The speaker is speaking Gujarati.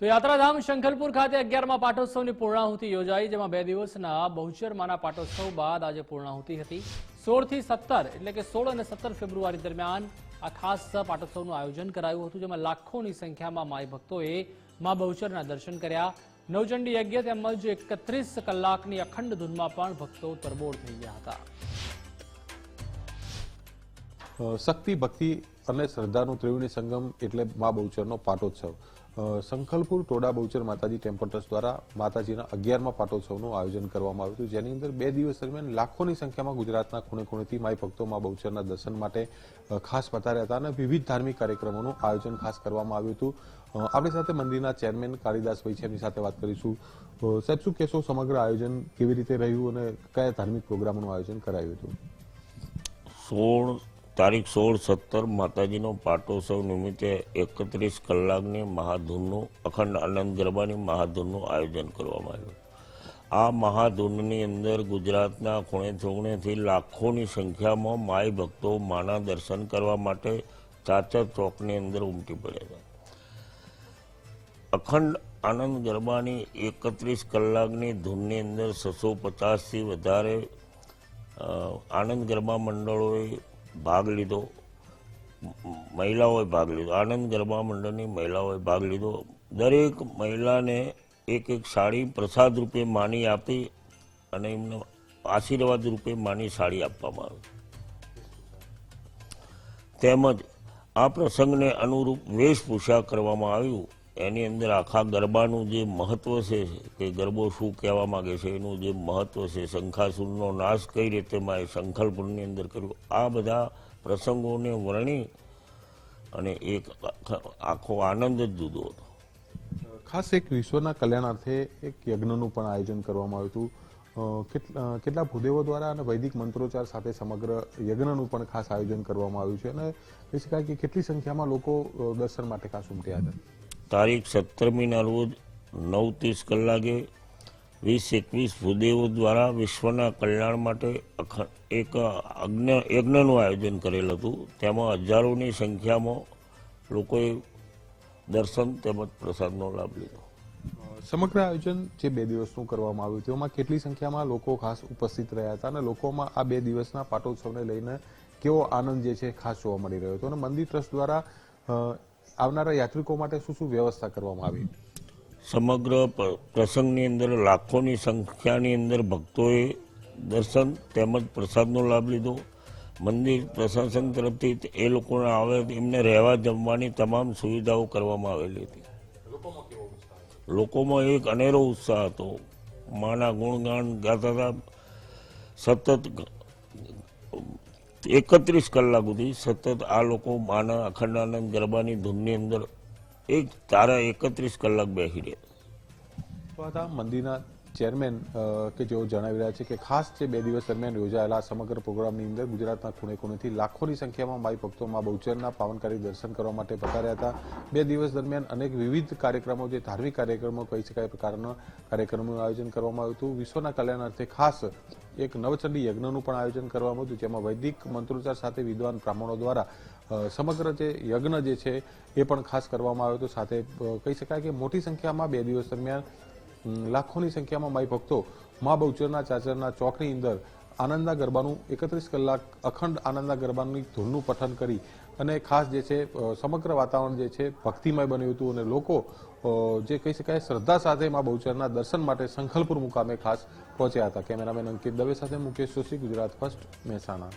તો યાત્રાધામ શંખલપુર ખાતે અગિયારમાં પાટોત્સવની પૂર્ણાહુતિ યોજાઈ, જેમાં બે દિવસના બહુચરમાના પાટોત્સવ બાદ આજે પૂર્ણાહુતિ હતી. સોળથી સત્તર, એટલે કે સોળ અને સત્તર ફેબ્રુઆરી દરમિયાન આ ખાસ પાટોત્સવનું આયોજન કરાયું હતું, જેમાં લાખોની સંખ્યામાં માય ભક્તોએ મા બહુચરના દર્શન કર્યા. નવચંડી યજ્ઞ તેમજ એકત્રીસ કલાકની અખંડ ધૂનમાં પણ ભક્તો તરબોળ થઈ ગયા હતા. શક્તિ, ભક્તિ અને શ્રદ્ધાનું ત્રિવેણી સંગમ એટલે મા બહુચરનો પાટોત્સવ. સંખલપુર ટોડા બહુચર માતાજી ટેમ્પલ ટ્રસ્ટ દ્વારા માતાજીના અગિયારમાં પાટોત્સવનું આયોજન કરવામાં આવ્યું હતું. જેની અંદર બે દિવસ દરમિયાન લાખોની સંખ્યામાં ગુજરાતના ખૂણે ખૂણેથી માઈ ભક્તો મા બહુચરના દર્શન માટે ખાસ પધાર્યા હતા અને વિવિધ ધાર્મિક કાર્યક્રમોનું આયોજન ખાસ કરવામાં આવ્યું હતું. આપણી સાથે મંદિરના ચેરમેન કાળીદાસભાઈ છે, એમની સાથે વાત કરીશું. સાહેબ, શું કહેશો સમગ્ર આયોજન કેવી રીતે રહ્યું અને કયા ધાર્મિક પ્રોગ્રામોનું આયોજન કરાયું હતું? સોળ તારીખ સોળ સત્તર માતાજીનો પાટોત્સવ નિમિત્તે એકત્રીસ કલાકની મહાધૂનનું અખંડ આનંદ ગરબાની મહાધૂનનું આયોજન કરવામાં આવ્યું. આ મહાધૂનની અંદર ગુજરાતના ખૂણે ખૂણેથી લાખોની સંખ્યામાં માય ભક્તો માના દર્શન કરવા માટે ચાચર ચોકની અંદર ઉમટી પડ્યા હતા. અખંડ આનંદ ગરબાની એકત્રીસ કલાકની ધૂનની અંદર છસો પચાસથી વધારે આનંદ ગરબા મંડળોએ ભાગ લીધો. મહિલાઓએ ભાગ લીધો. આનંદ ગરબા મંડળની મહિલાઓએ ભાગ લીધો. દરેક મહિલાને એક એક સાડી પ્રસાદ રૂપે માની આપી અને એમને આશીર્વાદ રૂપે માની સાડી આપવામાં આવી. તેમજ આ પ્રસંગને અનુરૂપ વેશભૂષા કરવામાં આવ્યું. એની અંદર આખા ગરબાનું જે મહત્વ છે, કે ગરબો શું કહેવા માગે છે, એનું જે મહત્વ છે, શંખાસુરનો નાશ કઈ રીતે માએ શંખલપુરની અંદર કર્યો, આ બધા પ્રસંગોને વર્ણી અને એક આખો- આનંદ જ જુદો હતો. ખાસ એક વિશ્વના કલ્યાણાર્થે એક યજ્ઞનું પણ આયોજન કરવામાં આવ્યું હતું. કેટલા ભૂદેવો દ્વારા અને વૈદિક મંત્રોચ્ચાર સાથે સમગ્ર યજ્ઞનું પણ ખાસ આયોજન કરવામાં આવ્યું છે અને કહી કે કેટલી સંખ્યામાં લોકો દર્શન માટે ખાસ ઉમટ્યા હતા? તારીખ સત્તરમીના રોજ નવ ત્રીસ કલાકે વીસ એકવીસ ભૂદેવો દ્વારા વિશ્વના કલ્યાણ માટે એક અજ્ઞ યજ્ઞનું આયોજન કરેલ હતું. તેમાં હજારોની સંખ્યામાં લોકોએ દર્શન તેમજ પ્રસાદનો લાભ લીધો. સમગ્ર આયોજન જે બે દિવસનું કરવામાં આવ્યું તેમાં કેટલી સંખ્યામાં લોકો ખાસ ઉપસ્થિત રહ્યા હતા અને લોકોમાં આ બે દિવસના પાટોત્સવને લઈને કેવો આનંદ જે છે ખાસ જોવા મળી રહ્યો હતો અને મંદિર ટ્રસ્ટ દ્વારા આવનારા યાત્રિકો માટે શું શું વ્યવસ્થા કરવામાં આવી? સમગ્ર પ્રસંગની અંદર લાખોની સંખ્યાની અંદર ભક્તોએ દર્શન તેમજ પ્રસાદનો લાભ લીધો. મંદિર પ્રશાસન તરફથી એ લોકોને આવે એમને રહેવા જમવાની તમામ સુવિધાઓ કરવામાં આવેલી હતી? લોકોમાં એક અનેરો ઉત્સાહ હતો. માના ગુણગાન ગાતા હતા. સતત એકત્રીસ કલાક સુધી સતત આ લોકો માના, અખંડાનંદ, ગરબાની ધૂનની અંદર એક, તારા એકત્રીસ કલાક બેસી રહ્યા મંદિરના ચેરમેન કે જેઓ જણાવી રહ્યા છે કે ખાસ જે બે દિવસ દરમિયાન યોજાયેલા સમગ્ર પ્રોગ્રામની અંદર ગુજરાતના ખૂણે ખૂણેથી લાખોની સંખ્યામાં માઈ ભક્તોમાં બહુચરના પાવનકારી દર્શન કરવા માટે પધાર્યા હતા. બે દિવસ દરમિયાન અનેક વિવિધ કાર્યક્રમો, જે ધાર્મિક કાર્યક્રમો, કહી શકાય, પ્રકારના કાર્યક્રમોનું આયોજન કરવામાં આવ્યું હતું. વિશ્વના કલ્યાણ અર્થે ખાસ એક નવચંડી યજ્ઞનું પણ આયોજન કરવામાં હતું, જેમાં વૈદિક મંત્રોચ્ચાર સાથે વિદ્વાન બ્રાહ્મણો દ્વારા સમગ્ર જે યજ્ઞ જે છે એ પણ ખાસ કરવામાં આવ્યો હતો. સાથે કહી શકાય કે મોટી સંખ્યામાં બે દિવસ દરમિયાન લાખોની સંખ્યામાં માઈ ભક્તો, મા બહુચરના ચાચરના ચોકની અંદર આનંદના ગરબાનું એકત્રીસ કલાક અખંડ આનંદના ગરબાની ધૂનનું પઠન કરી અને ખાસ જે છે સમગ્ર વાતાવરણ જે છે, ભક્તિમય બન્યું હતું અને લોકો જે કહી શકાય શ્રદ્ધા સાથે મા બહુચરના દર્શન માટે સંખલપુર મુકામે ખાસ પહોંચ્યા હતા. કેમેરામેન અંકિત દવે સાથે મુકેશ જોશી, ગુજરાત ફર્સ્ટ, મહેસાણા.